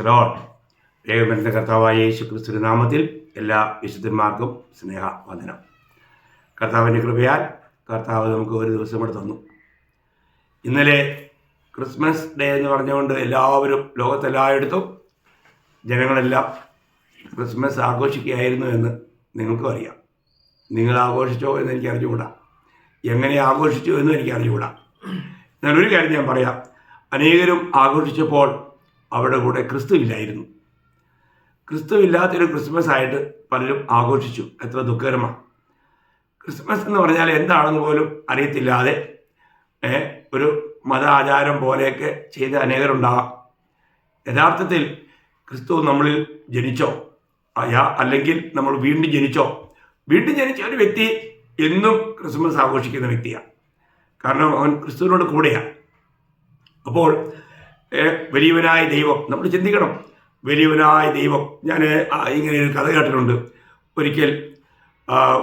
Load ദൈവമെന്ന കർത്താവായ യേശു ക്രിസ്തുവിന്റെ നാമത്തിൽ എല്ലാ വിശുദ്ധന്മാർക്കും സ്നേഹവന്ദനം. കർത്താവിന്റെ കൃപയാൽ കർത്താവ് നമുക്ക് ഒരു ദിവസം കൂടെ തന്നു. ഇന്നലെ ക്രിസ്മസ് ഡേ എന്ന് പറഞ്ഞുകൊണ്ട് എല്ലാവരും ലോകത്തെല്ലായിടത്തും ജനങ്ങളെല്ലാം ക്രിസ്മസ് ആഘോഷിക്കുകയായിരുന്നു എന്ന് നിങ്ങൾക്കും അറിയാം. നിങ്ങൾ ആഘോഷിച്ചോ എന്ന് എനിക്ക് അറിഞ്ഞുകൂടാ. എങ്ങനെ ആഘോഷിച്ചു എന്ന് എനിക്ക് അറിഞ്ഞുകൂടാ. ഞാൻ ഒരു കാര്യം ഞാൻ പറയാം. അനേകരും ആഘോഷിച്ചപ്പോൾ അവരുടെ കൂടെ ക്രിസ്തുവില്ലായിരുന്നു. ക്രിസ്തുവില്ലാത്തൊരു ക്രിസ്മസ് ആയിട്ട് പലരും ആഘോഷിച്ചു. എത്ര ദുഃഖകരമാണ് ക്രിസ്മസ് എന്ന് പറഞ്ഞാൽ എന്താണെന്ന് പോലും അറിയത്തില്ലാതെ ഒരു മത ആചാരം പോലെയൊക്കെ ചെയ്ത അനേകരുണ്ടാകാം യഥാർത്ഥത്തിൽ ക്രിസ്തു നമ്മളിൽ ജനിച്ചോ അയാ അല്ലെങ്കിൽ നമ്മൾ വീണ്ടും ജനിച്ചോ വീണ്ടും ജനിച്ച ഒരു വ്യക്തി എന്നും ക്രിസ്മസ് ആഘോഷിക്കുന്ന വ്യക്തിയാണ് കാരണം അവൻ ക്രിസ്തുവിനോട് കൂടെയാണ് അപ്പോൾ വലിയവനായ ദൈവം. നമ്മൾ ചിന്തിക്കണം. വലിയവനായ ദൈവം. ഞാൻ ഇങ്ങനെ ഒരു കഥ കേട്ടിട്ടുണ്ട്. ഒരിക്കൽ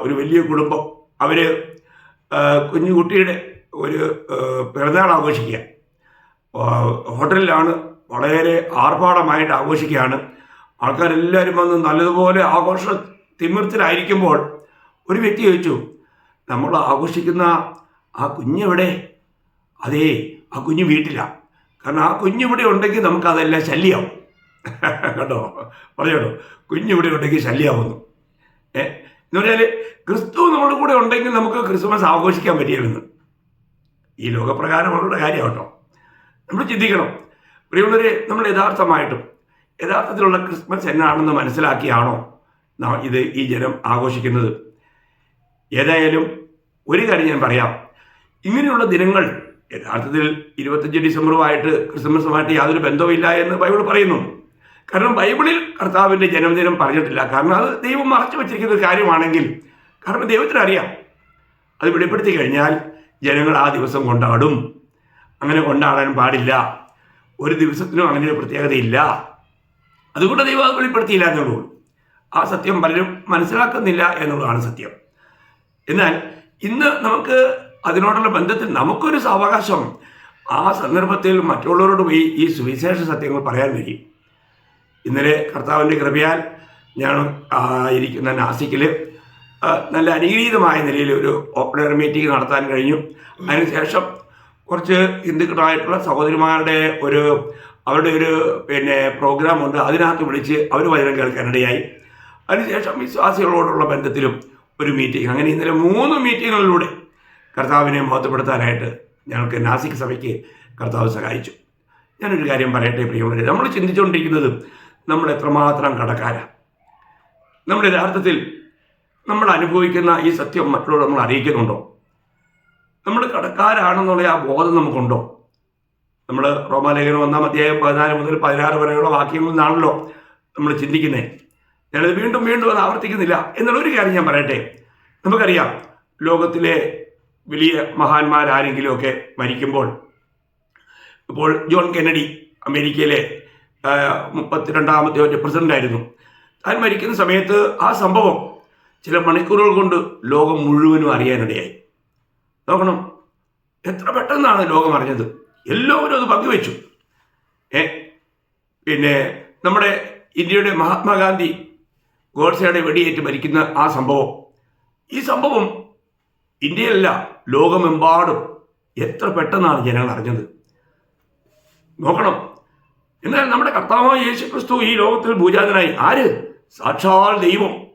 ഒരു വലിയ കുടുംബം അവർ കുഞ്ഞുകുട്ടിയുടെ ഒരു പിറന്നാൾ ആഘോഷിക്കുക. ഹോട്ടലിലാണ് വളരെ ആർഭാടമായിട്ട് ആഘോഷിക്കുകയാണ്. ആൾക്കാരെല്ലാവരും വന്ന് നല്ലതുപോലെ ആഘോഷ തിമിർത്തിലായിരിക്കുമ്പോൾ ഒരു വ്യക്തി ചോദിച്ചു നമ്മൾ ആഘോഷിക്കുന്ന ആ കുഞ്ഞെവിടെ? അതേ ആ കുഞ്ഞ് വീട്ടിലാണ് കാരണം ആ കുഞ്ഞിവിടെ ഉണ്ടെങ്കിൽ നമുക്ക് അതെല്ലാം ശല്യമാവും കേട്ടോ. പറഞ്ഞോട്ടോ കുഞ്ഞിവിടെ ഉണ്ടെങ്കിൽ ശല്യമാവുന്നു ഏ? എന്ന് പറഞ്ഞാൽ ക്രിസ്തു നമ്മുടെ കൂടെ ഉണ്ടെങ്കിൽ നമുക്ക് ക്രിസ്മസ് ആഘോഷിക്കാൻ പറ്റിയിരുന്നു ഈ ലോകപ്രകാരമുള്ള കാര്യം കേട്ടോ. നമ്മൾ ചിന്തിക്കണം. പ്രിയമുള്ളവരെ നമ്മൾ യഥാർത്ഥമായിട്ടും യഥാർത്ഥത്തിലുള്ള ക്രിസ്മസ് എന്നാണെന്ന് മനസ്സിലാക്കിയാണോ ഇത് ഈ ജനം ആഘോഷിക്കുന്നത്? ഏതായാലും ഒരു കാര്യം ഞാൻ പറയാം. ഇങ്ങനെയുള്ള ദിനങ്ങൾ യഥാർത്ഥത്തിൽ ഇരുപത്തഞ്ച് ഡിസംബറുമായിട്ട് ക്രിസ്മസുമായിട്ട് യാതൊരു ബന്ധവുമില്ല എന്ന് ബൈബിൾ പറയുന്നു. കാരണം ബൈബിളിൽ കർത്താവിന്റെ ജന്മദിനം പറഞ്ഞിട്ടില്ല. കാരണം അത് ദൈവം മറച്ചു വച്ചിരിക്കുന്ന ഒരു കാര്യമാണെങ്കിൽ കാരണം ദൈവത്തിന് അറിയാം അത് വെളിപ്പെടുത്തി കഴിഞ്ഞാൽ ജനങ്ങൾ ആ ദിവസം കൊണ്ടാടും. അങ്ങനെ കൊണ്ടാടാൻ പാടില്ല. ഒരു ദിവസത്തിനും അങ്ങനെ ഒരു പ്രത്യേകതയില്ല. അതുകൊണ്ട് ദൈവം അത് വെളിപ്പെടുത്തിയില്ല എന്നുള്ളൂ. ആ സത്യം പലരും മനസ്സിലാക്കുന്നില്ല എന്നുള്ളതാണ് സത്യം. എന്നാൽ ഇന്ന് നമുക്ക് അതിനോടുള്ള ബന്ധത്തിൽ നമുക്കൊരു സാവകാശം. ആ സന്ദർഭത്തിൽ മറ്റുള്ളവരോട് പോയി ഈ സുവിശേഷ സത്യങ്ങൾ പറയാൻ കഴിയും ഇന്നലെ കർത്താവിന്റെ കൃപയാൽ ഞാൻ ഇരിക്കുന്ന നാസിക്കിൽ നല്ല അനുഗ്രഹീതമായ നിലയിൽ ഒരു ഓപ്പണർ മീറ്റിംഗ് നടത്താൻ കഴിഞ്ഞു. അതിനുശേഷം കുറച്ച് ഹിന്ദുക്കളായിട്ടുള്ള സഹോദരിമാരുടെ ഒരു അവരുടെ ഒരു പിന്നെ പ്രോഗ്രാം ഉണ്ട്. അതിനകത്ത് വിളിച്ച് അവർ വചനം കേൾക്കാനിടയായി. അതിനുശേഷം വിശ്വാസികളോടുള്ള ബന്ധത്തിലും ഒരു മീറ്റിംഗ് അങ്ങനെ ഇന്നലെ മൂന്ന് മീറ്റിങ്ങുകളിലൂടെ കർത്താവിനെ മഹത്വപ്പെടുത്താനായിട്ട് ഞങ്ങൾക്ക് നാസിക് സഭയ്ക്ക് കർത്താവ് സഹായിച്ചു. ഞാനൊരു കാര്യം പറയട്ടെ പ്രിയമുള്ളവരെ? നമ്മൾ ചിന്തിച്ചുകൊണ്ടിരിക്കുന്നത് നമ്മൾ എത്രമാത്രം കടക്കാരാണ് നമ്മൾ യഥാർത്ഥത്തിൽ നമ്മൾ അനുഭവിക്കുന്ന ഈ സത്യം മറ്റുള്ളവർ നമ്മൾ അറിയിക്കുന്നുണ്ടോ? നമ്മൾ കടക്കാരാണെന്നുള്ള ആ ബോധം നമുക്കുണ്ടോ? നമ്മൾ റോമാലേഖനം ഒന്നാം അധ്യായം പതിനാല് മുതൽ പതിനാറ് വരെയുള്ള വാക്യങ്ങളിൽ നിന്നാണല്ലോ നമ്മൾ ചിന്തിക്കുന്നത് ഞാനത് വീണ്ടും വീണ്ടും അത് ആവർത്തിക്കുന്നില്ല. എന്നുള്ള ഒരു കാര്യം ഞാൻ പറയട്ടെ. നമുക്കറിയാം ലോകത്തിലെ വലിയ മഹാന്മാരാരെങ്കിലുമൊക്കെ മരിക്കുമ്പോൾ ഇപ്പോൾ ജോൺ കെന്നഡി അമേരിക്കയിലെ മുപ്പത്തിരണ്ടാമത്തെ ഒറ്റ പ്രസിഡന്റ് ആയിരുന്നു താൻ മരിക്കുന്ന സമയത്ത് ആ സംഭവം ചില മണിക്കൂറുകൾ കൊണ്ട് ലോകം മുഴുവനും അറിയാനിടയായി. നോക്കണം എത്ര പെട്ടെന്നാണ് ലോകം അറിഞ്ഞത്? എല്ലാവരും അത് പങ്കുവെച്ചു. ഏ പിന്നെ നമ്മുടെ ഇന്ത്യയുടെ മഹാത്മാഗാന്ധി ഗോഡ്സയുടെ വെടിയേറ്റ് മരിക്കുന്ന ആ സംഭവം ഈ സംഭവം ഇന്ത്യയിലല്ല ലോകമെമ്പാടും എത്ര പെട്ടെന്നാണ് ജനങ്ങൾ അറിഞ്ഞത്. നോക്കണം. എന്നാൽ നമ്മുടെ കർത്താവായ യേശു ക്രിസ്തു ഈ ലോകത്തിൽ ഭൂജാതനായി. ആര്? സാക്ഷാൽ ദൈവം.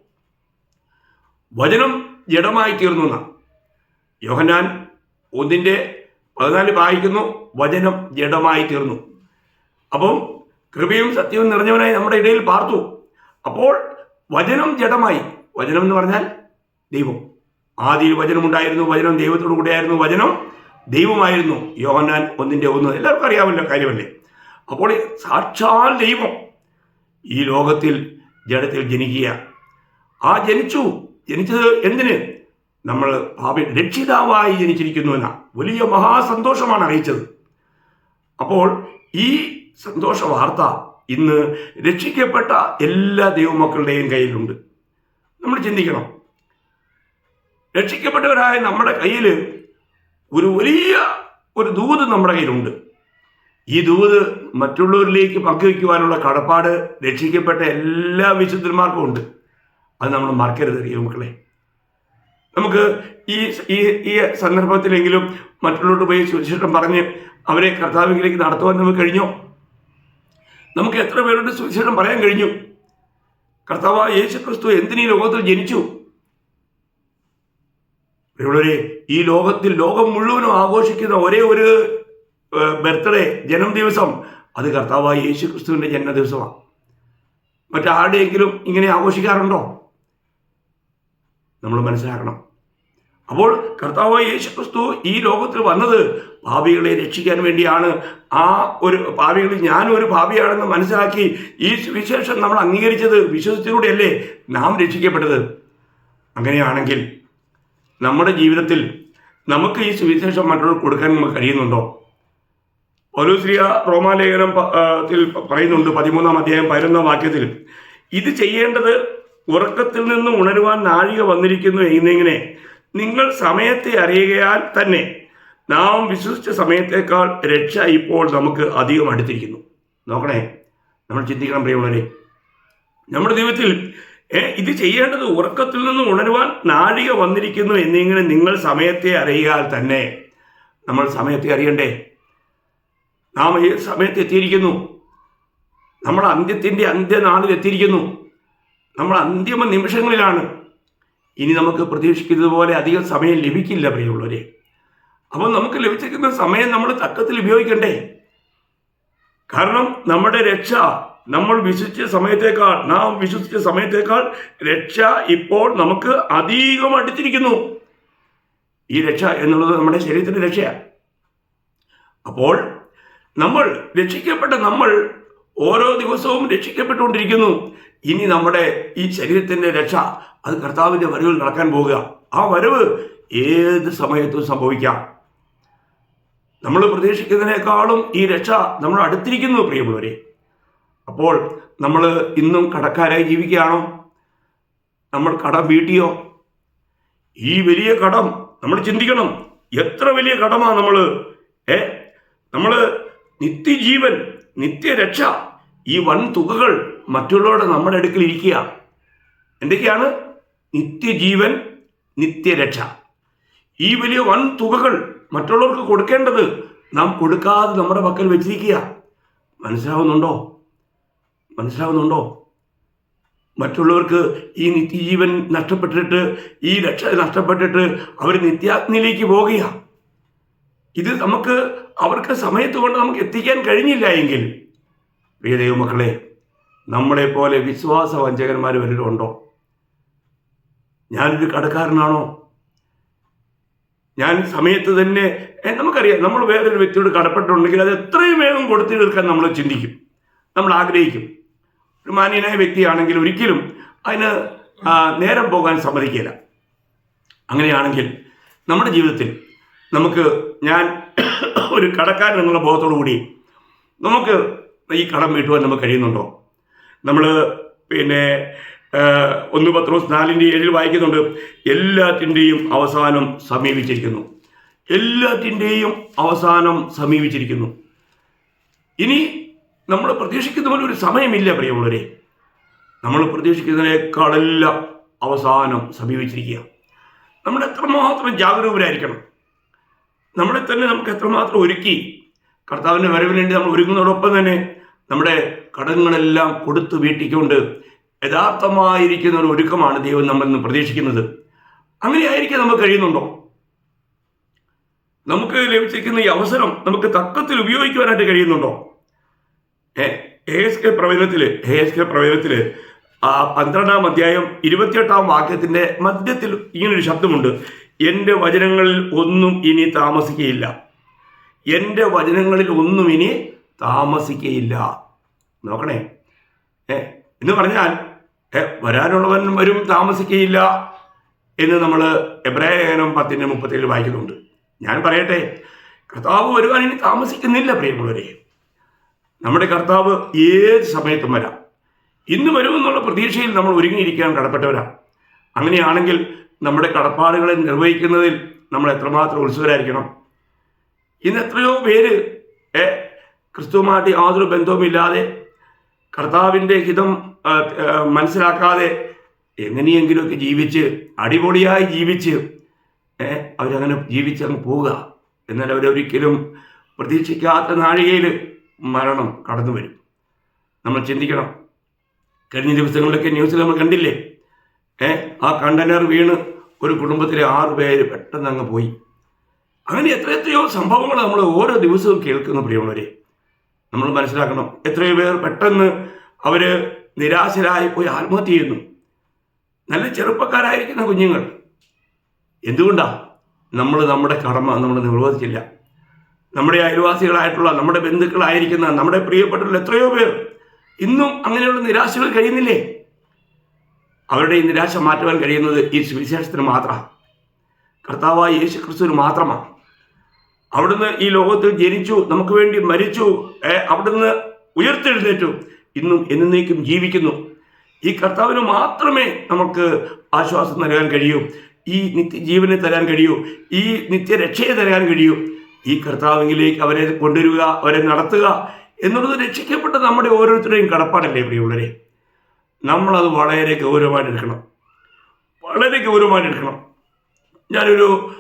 വചനം ജഡമായി തീർന്നു എന്നാ യോഹന്നാൻ ഒന്നിന്റെ പതിനാല് വായിക്കുന്നു വചനം ജഡമായി തീർന്നു. അപ്പം കൃപയും സത്യവും നിറഞ്ഞവനായി നമ്മുടെ ഇടയിൽ പാർത്തു. അപ്പോൾ വചനം ജഡമായി. വചനം എന്ന് പറഞ്ഞാൽ ദൈവം. ആദിയിൽ വചനമുണ്ടായിരുന്നു വചനം ദൈവത്തോടു കൂടെയായിരുന്നു വചനം ദൈവമായിരുന്നു. യോഹന്നാൻ ഒന്നിന്റെ ഒന്ന്. എല്ലാവർക്കും അറിയാമല്ലോ കാര്യമല്ലേ? അപ്പോൾ സാക്ഷാൽ ദൈവം ഈ ലോകത്തിൽ ജഡത്തിൽ ജനിക്കുക. ആ ജനിച്ചു. ജനിച്ചത് എന്തിന്? നമ്മൾ ഭാവി രക്ഷിതാവായി ജനിച്ചിരിക്കുന്നു എന്ന. വലിയ മഹാസന്തോഷമാണ് അറിയിച്ചത്. അപ്പോൾ ഈ സന്തോഷ വാർത്ത ഇന്ന് രക്ഷിക്കപ്പെട്ട എല്ലാ ദൈവമക്കളുടെയും കയ്യിലുണ്ട്. നമ്മൾ ചിന്തിക്കണം. രക്ഷിക്കപ്പെട്ടവരായ നമ്മുടെ കയ്യിൽ ഒരു വലിയ ഒരു ദൂത് നമ്മുടെ കയ്യിലുണ്ട്. ഈ ദൂത് മറ്റുള്ളവരിലേക്ക് പങ്കുവയ്ക്കുവാനുള്ള കടപ്പാട് രക്ഷിക്കപ്പെട്ട എല്ലാ വിശുദ്ധന്മാർക്കും ഉണ്ട്. അത് നമ്മൾ മറക്കരുത് മക്കളെ. നമുക്ക് ഈ ഈ ഈ സന്ദർഭത്തിലെങ്കിലും മറ്റുള്ളവരോട് പോയി സുവിശേഷം പറഞ്ഞ് അവരെ കർത്താവിലേക്ക് നടത്തുവാൻ നമുക്ക് കഴിഞ്ഞോ? നമുക്ക് എത്ര പേരോട് സുവിശേഷം പറയാൻ കഴിഞ്ഞു? കർത്താവ് യേശു ക്രിസ്തു എന്തിനീ ലോകത്തിൽ ജനിച്ചു? പ്രിയമുള്ളവരെ ഈ ലോകത്തിൽ ലോകം മുഴുവനും ആഘോഷിക്കുന്ന ഒരേ ഒരു ബർത്ത്ഡേ ജന്മദിവസം അത് കർത്താവായ യേശു ക്രിസ്തുവിന്റെ ജന്മദിവസമാണ് മറ്റാരുടെയെങ്കിലും ഇങ്ങനെ ആഘോഷിക്കാറുണ്ടോ? നമ്മൾ മനസ്സിലാക്കണം. അപ്പോൾ കർത്താവായ യേശു ക്രിസ്തു ഈ ലോകത്തിൽ വന്നത് ഭാവികളെ രക്ഷിക്കാൻ വേണ്ടിയാണ്. ആ ഒരു ഭാവികളിൽ ഞാനും ഒരു ഭാവിയാണെന്ന് മനസ്സിലാക്കി ഈ വിശേഷം നമ്മൾ അംഗീകരിച്ചത് വിശ്വസിച്ചതിലൂടെയല്ലേ നാം രക്ഷിക്കപ്പെട്ടത്? അങ്ങനെയാണെങ്കിൽ നമ്മുടെ ജീവിതത്തിൽ നമുക്ക് ഈ സുവിശേഷം മറ്റുള്ളവർ കൊടുക്കാൻ നമുക്ക് കഴിയുന്നുണ്ടോ? പൗലോസ്ലിയ റോമാലേഖനം പറയുന്നുണ്ട് പതിമൂന്നാം അധ്യായം പതിനൊന്നാം വാക്യത്തിൽ ഇത് ചെയ്യേണ്ടത് ഉറക്കത്തിൽ നിന്ന് ഉണരുവാൻ നാഴിക വന്നിരിക്കുന്നു എന്നിങ്ങനെ നിങ്ങൾ സമയത്തെ അറിയുകയാൽ തന്നെ നാം വിശ്വസിച്ച സമയത്തേക്കാൾ രക്ഷ ഇപ്പോൾ നമുക്ക് അധികം അടുത്തിരിക്കുന്നു. നോക്കണേ നമ്മൾ ചിന്തിക്കണം പ്രിയമുള്ളവരെ. നമ്മുടെ ജീവിതത്തിൽ ഏ, ഇത് ചെയ്യേണ്ടത് ഉറക്കത്തിൽ നിന്ന് ഉണരുവാൻ നാഴിക വന്നിരിക്കുന്നു എന്നിങ്ങനെ നിങ്ങൾ സമയത്തെ അറിയാൽ തന്നെ. നമ്മൾ സമയത്തെ അറിയണ്ടേ? നാം ഈ സമയത്ത് എത്തിയിരിക്കുന്നു. നമ്മൾ അന്ത്യത്തിന്റെ അന്ത്യനാളിൽ എത്തിയിരിക്കുന്നു. നമ്മൾ അന്തിമ നിമിഷങ്ങളിലാണ്. ഇനി നമുക്ക് പ്രതീക്ഷിക്കുന്നത് പോലെ അധികം സമയം ലഭിക്കില്ല പ്രിയമുള്ളവരെ. അപ്പോൾ നമുക്ക് ലഭിച്ചിരിക്കുന്ന സമയം നമ്മൾ തക്കത്തിൽ ഉപയോഗിക്കണ്ടേ? കാരണം നമ്മുടെ രക്ഷ നമ്മൾ വിശ്വസിച്ച സമയത്തേക്കാൾ നാം വിശ്വസിച്ച സമയത്തേക്കാൾ രക്ഷ ഇപ്പോൾ നമുക്ക് അധികം അടുത്തിരിക്കുന്നു. ഈ രക്ഷ എന്നുള്ളത് നമ്മുടെ ശരീരത്തിന്റെ രക്ഷയാണ് അപ്പോൾ നമ്മൾ രക്ഷിക്കപ്പെട്ട നമ്മൾ ഓരോ ദിവസവും രക്ഷിക്കപ്പെട്ടുകൊണ്ടിരിക്കുന്നു. ഇനി നമ്മുടെ ഈ ശരീരത്തിന്റെ രക്ഷ അത് കർത്താവിന്റെ വരവിൽ നടക്കാൻ പോവുക ആ വരവ് ഏത് സമയത്തും സംഭവിക്കാം. നമ്മൾ പ്രതീക്ഷിക്കുന്നതിനേക്കാളും ഈ രക്ഷ നമ്മൾ അടുത്തിരിക്കുന്നു പ്രിയമുള്ളവരെ. അപ്പോൾ നമ്മൾ ഇന്നും കടക്കാരായി ജീവിക്കുകയാണോ? നമ്മൾ കടം വീട്ടിയോ? ഈ വലിയ കടം നമ്മൾ ചിന്തിക്കണം. എത്ര വലിയ കടമാണ് നമ്മൾ? ഏ? നമ്മൾ നിത്യജീവൻ നിത്യരക്ഷ ഈ വൻ തുകകൾ മറ്റുള്ളവരുടെ നമ്മുടെ അടുക്കൽ ഇരിക്കുക. എന്തൊക്കെയാണ്? നിത്യജീവൻ നിത്യരക്ഷ. ഈ വലിയ വൻ തുകകൾ മറ്റുള്ളവർക്ക് കൊടുക്കേണ്ടത് നാം കൊടുക്കാതെ നമ്മുടെ പക്കൽ വെച്ചിരിക്കുക. മനസ്സിലാവുന്നുണ്ടോ? മനസ്സിലാവുന്നുണ്ടോ? മറ്റുള്ളവർക്ക് ഈ നിത്യജീവൻ നഷ്ടപ്പെട്ടിട്ട് ഈ രക്ഷ നഷ്ടപ്പെട്ടിട്ട് അവർ നിത്യാഗ്നിയിലേക്ക് പോകുക ഇത് നമുക്ക് അവർക്ക് സമയത്ത് കൊണ്ട് നമുക്ക് എത്തിക്കാൻ കഴിഞ്ഞില്ല എങ്കിൽ. പ്രിയ മക്കളെ നമ്മളെ പോലെ വിശ്വാസ വഞ്ചകന്മാർ വല്ലതും ഞാനൊരു കടക്കാരനാണോ? ഞാൻ സമയത്ത് തന്നെ നമുക്കറിയാം നമ്മൾ വേറൊരു വ്യക്തിയോട് കടപ്പെട്ടുണ്ടെങ്കിൽ അത് എത്രയും വേഗം കൊടുത്തു തീർക്കാൻ നമ്മൾ ചിന്തിക്കും. നമ്മൾ ആഗ്രഹിക്കും. ഒരു മാന്യനായ വ്യക്തിയാണെങ്കിൽ ഒരിക്കലും അതിന് നേരം പോകാൻ സമ്മതിക്കില്ല അങ്ങനെയാണെങ്കിൽ നമ്മുടെ ജീവിതത്തിൽ നമുക്ക് ഞാൻ ഒരു കടക്കാരൻ എന്നുള്ള ബോധത്തോടു കൂടി നമുക്ക് ഈ കടം വീട്ടുവാൻ നമുക്ക് കഴിയുന്നുണ്ടോ? നമ്മൾ പിന്നെ ഒന്ന് പത്രോസ് നാലിന്റെ ഏഴിൽ വായിക്കുന്നുണ്ട് എല്ലാത്തിന്റെയും അവസാനം സമീപിച്ചിരിക്കുന്നു. എല്ലാത്തിന്റെയും അവസാനം സമീപിച്ചിരിക്കുന്നു. ഇനി നമ്മൾ പ്രതീക്ഷിക്കുന്ന പോലെ ഒരു സമയമില്ല പ്രിയമുള്ളവരെ. നമ്മൾ പ്രതീക്ഷിക്കുന്നതിനേക്കാളെല്ലാം അവസാനം സമീപിച്ചിരിക്കുക. നമ്മൾ എത്രമാത്രം ജാഗരൂകരായിരിക്കണം. നമ്മളെ തന്നെ നമുക്ക് എത്രമാത്രം ഒരുക്കി. കർത്താവിന്റെ വരവിന് വേണ്ടി നമ്മൾ ഒരുങ്ങുന്നതോടൊപ്പം തന്നെ നമ്മുടെ കടങ്ങളെല്ലാം കൊടുത്തു വീട്ടിക്കൊണ്ട് യഥാർത്ഥമായിരിക്കുന്ന ഒരു ഒരുക്കമാണ് ദൈവം നമ്മൾ ഇന്ന് പ്രതീക്ഷിക്കുന്നത്. അങ്ങനെ ആയിരിക്കാൻ നമുക്ക് കഴിയുന്നുണ്ടോ? നമുക്ക് ലഭിച്ചിരിക്കുന്ന ഈ അവസരം നമുക്ക് തക്കത്തിൽ ഉപയോഗിക്കുവാനായിട്ട് കഴിയുന്നുണ്ടോ? ഏ എസ് കെ പ്രവചനത്തിൽ എസ് കെ പ്രവചനത്തിൽ ആ പന്ത്രണ്ടാം അധ്യായം ഇരുപത്തിയെട്ടാം വാക്യത്തിന്റെ മധ്യത്തിൽ ഇങ്ങനൊരു ശബ്ദമുണ്ട്. എന്റെ വചനങ്ങളിൽ ഒന്നും ഇനി താമസിക്കുകയില്ല എന്റെ വചനങ്ങളിൽ ഒന്നും ഇനി താമസിക്കുകയില്ല നോക്കണേ. ഏ എന്ന് പറഞ്ഞാൽ വരാനുള്ളവൻ വരും താമസിക്കുകയില്ല എന്ന് നമ്മൾ എബ്രായനം പത്തിന്റെ മുപ്പത്തേഴ് വായിക്കുന്നുണ്ട്. ഞാൻ പറയട്ടെ കർത്താവ് വരുവാൻ ഇനി താമസിക്കുന്നില്ല പ്രിയമുള്ളവരെ. നമ്മുടെ കർത്താവ് ഏത് സമയത്തും വരാം. ഇന്ന് വരുമെന്നുള്ള പ്രതീക്ഷയിൽ നമ്മൾ ഒരുങ്ങിയിരിക്കാൻ കടപ്പെട്ടവരാണ് അങ്ങനെയാണെങ്കിൽ നമ്മുടെ കടപ്പാടുകളെ നിർവഹിക്കുന്നതിൽ നമ്മൾ എത്രമാത്രം ഉത്സുകരായിരിക്കണം? ഇന്ന് എത്രയോ പേര് ക്രിസ്തുവുമായിട്ട് യാതൊരു ബന്ധവുമില്ലാതെ കർത്താവിന്റെ ഹിതം മനസ്സിലാക്കാതെ എങ്ങനെയെങ്കിലുമൊക്കെ ജീവിച്ച് അടിപൊളിയായി ജീവിച്ച് അവരങ്ങനെ ജീവിച്ച് അങ്ങ് പോവുക. എന്നാൽ അവരൊരിക്കലും പ്രതീക്ഷിക്കാത്ത നാഴികയിൽ മരണം കടന്നു വരും. നമ്മൾ ചിന്തിക്കണം. കഴിഞ്ഞ ദിവസങ്ങളിലൊക്കെ ന്യൂസിൽ നമ്മൾ കണ്ടില്ലേ? ഏ ആ കണ്ടെയ്നർ വീണ് ഒരു കുടുംബത്തിലെ ആറ് പേര് പെട്ടെന്ന് അങ്ങ് പോയി. അങ്ങനെ എത്ര എത്രയോ സംഭവങ്ങൾ നമ്മൾ ഓരോ ദിവസവും കേൾക്കുന്ന പ്രിയമുള്ളവരെ നമ്മൾ മനസ്സിലാക്കണം എത്രയോ പേർ പെട്ടെന്ന് അവർ നിരാശരായി പോയി ആത്മഹത്യ ചെയ്യുന്നു. നല്ല ചെറുപ്പക്കാരായിരിക്കുന്ന കുഞ്ഞുങ്ങൾ. എന്തുകൊണ്ടാണ് നമ്മൾ നമ്മുടെ കടമ നമ്മൾ നിർവഹിച്ചില്ല. നമ്മുടെ അയൽവാസികളായിട്ടുള്ള നമ്മുടെ ബന്ധുക്കളായിരിക്കുന്ന നമ്മുടെ പ്രിയപ്പെട്ടുള്ള എത്രയോ പേർ ഇന്നും അങ്ങനെയുള്ള നിരാശകൾ കഴിയുന്നില്ലേ? അവരുടെ ഈ നിരാശ മാറ്റുവാൻ കഴിയുന്നത് ഈ സുവിശേഷത്തിന് മാത്രമാണ്. കർത്താവായ യേശു ക്രിസ്തുവിന് മാത്രമാണ്. അവിടുന്ന് ഈ ലോകത്തിൽ ജനിച്ചു നമുക്ക് വേണ്ടി മരിച്ചു അവിടുന്ന് ഉയർത്തെഴുന്നേറ്റു ഇന്നും എന്നേക്കും ജീവിക്കുന്നു. ഈ കർത്താവിന് മാത്രമേ നമുക്ക് ആശ്വാസം നൽകാൻ കഴിയൂ. ഈ നിത്യജീവനെ തരാൻ കഴിയൂ. ഈ നിത്യരക്ഷയെ തരാൻ കഴിയൂ. ഈ കർത്താവിലേക്ക് അവരെ കൊണ്ടുവരിക അവരെ നടത്തുക എന്നുള്ളത് രക്ഷിക്കപ്പെട്ട നമ്മുടെ ഓരോരുത്തരുടെയും കടപ്പാടല്ലേ പ്രിയമുള്ളവരെ? നമ്മളത് വളരെ ഗൗരവമായിട്ട് എടുക്കണം. വളരെ ഗൗരവമായിട്ട് എടുക്കണം. ഞാനൊരു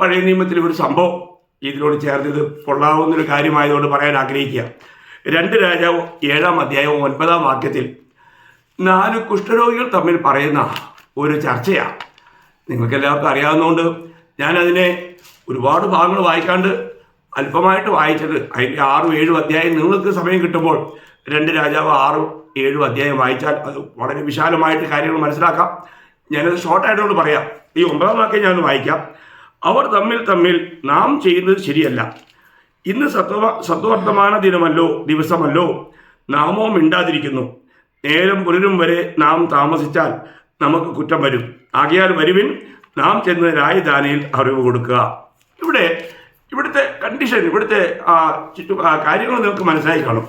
പഴയ നിയമത്തിലെ ഒരു സംഭവം ഇതിനോട് ചേർന്നത് കൊള്ളാവുന്നൊരു കാര്യമായതുകൊണ്ട് പറയാൻ ആഗ്രഹിക്കുക. രണ്ട് രാജാവ് ഏഴാം അധ്യായവും ഒൻപതാം വാക്യത്തിൽ നാല് കുഷ്ഠരോഗികൾ തമ്മിൽ പറയുന്ന ഒരു ചർച്ചയാണ് നിങ്ങൾക്കെല്ലാവർക്കും അറിയാവുന്നതുകൊണ്ട് ഞാനതിനെ ഒരുപാട് ഭാഗങ്ങൾ വായിക്കാണ്ട് അല്പമായിട്ട് വായിച്ചത് അതിന്റെ ആറും ഏഴും അധ്യായം നിങ്ങൾക്ക് സമയം കിട്ടുമ്പോൾ രണ്ട് രാജാവ് ആറും ഏഴും അധ്യായം വായിച്ചാൽ അത് വളരെ വിശാലമായിട്ട് കാര്യങ്ങൾ മനസ്സിലാക്കാം. ഞാനത് ഷോർട്ടായിട്ടുകൊണ്ട് പറയാം. ഈ ഒമ്പതാം വാക്യം ഞാൻ വായിക്കാം. അവർ തമ്മിൽ തമ്മിൽ നാം ചെയ്യുന്നത് ശരിയല്ല. ഇന്ന് സത്വ സത്വർത്തമാന ദിനമല്ലോ ദിവസമല്ലോ. നാമോ മിണ്ടാതിരിക്കുന്നു. നേരം പുലരും വരെ നാം താമസിച്ചാൽ നമുക്ക് കുറ്റം വരും. ആകയാൽ വരുവിൻ നാം ചെന്ന് രാജധാനിയിൽ അറിവ് കൊടുക്കുക. ഇവിടെ ഇവിടുത്തെ കണ്ടീഷൻ ഇവിടുത്തെ ആ, ചുറ്റു കാര്യങ്ങൾ നിങ്ങൾക്ക് മനസ്സിലായി കാണും